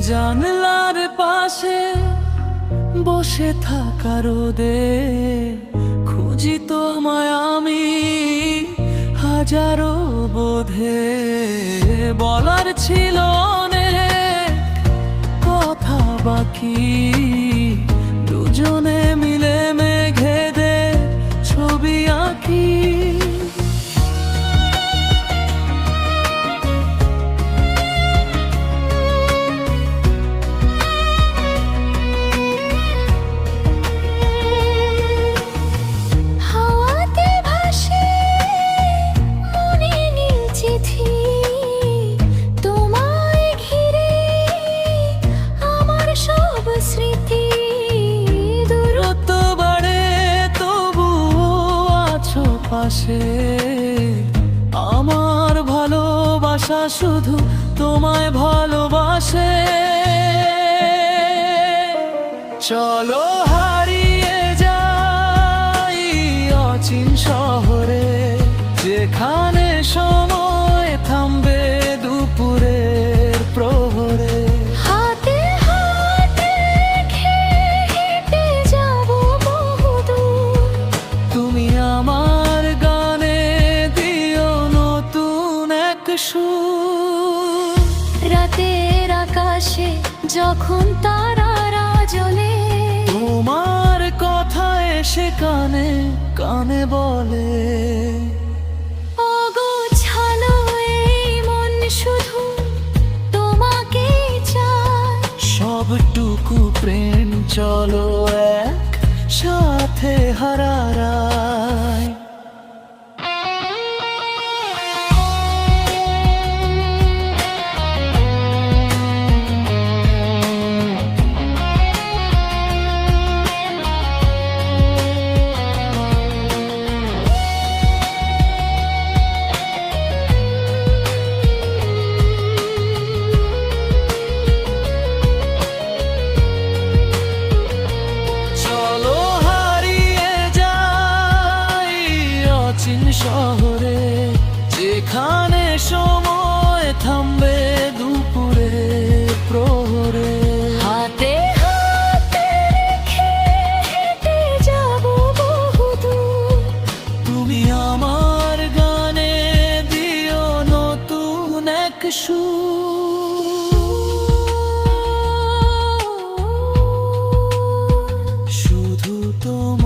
জানলার পাশে বসে থাকার রোদে খুঁজি তোমায় আমি হাজারো বোধে। বলার ছিল কথা বাকি পাশে আমার ভালোবাসা শুধু তোমায় ভালোবাসে। চলো হারিয়ে সুর রাতের আকাশে যখন তারারা জ্বলে তোমার কথা এসে কানে কানে বলে। মন সবটুকু প্রেম চলো এক সাথে হারারায় প্রাচীন শহরে যেখানে সময় থামবে দুপুরে প্রহরে। হাতে হাতে রেখে যাব তুমি আমার গানে দিও নতুন এক সুর। শুধু তোমার